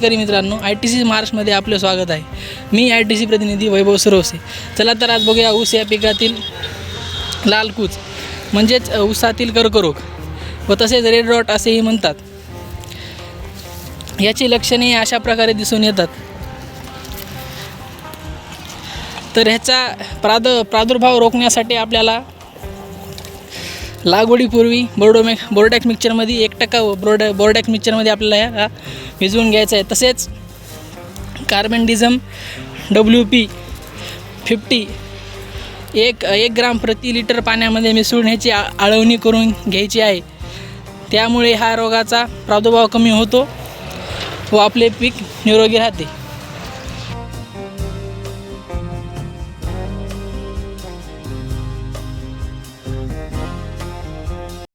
शेतकरी मित्रांनो I T C महाराष्ट्रमध्ये आपलं स्वागत आहे. मी आय टी सी प्रतिनिधी वैभव सुरवसे. चला तर आज बघूया ऊस या पिकातील लालकूच म्हणजेच ऊसातील कर्करोग. व तसेच रेड रॉट असेही म्हणतात. याची लक्षणे अशा प्रकारे दिसून येतात. तर ह्याचा प्राद प्रादुर्भाव रोखण्यासाठी आपल्याला लागवडीपूर्वी बोर्डोमे बोर्डॅक्स मिक्सरमध्ये एक टक्का बोर्ड बोर्डॅक्स मिक्सरमध्ये आपल्याला हा भिजवून घ्यायचा आहे. तसेच कार्बनडिझम डब्ल्यू पी फिफ्टी एक एक ग्राम प्रति लिटर पाण्यामध्ये मिसळून ह्याची आ आळवणी करून घ्यायची आहे. त्यामुळे हा रोगाचा प्रादुर्भाव कमी होतो व आपले पीक निरोगी राहते.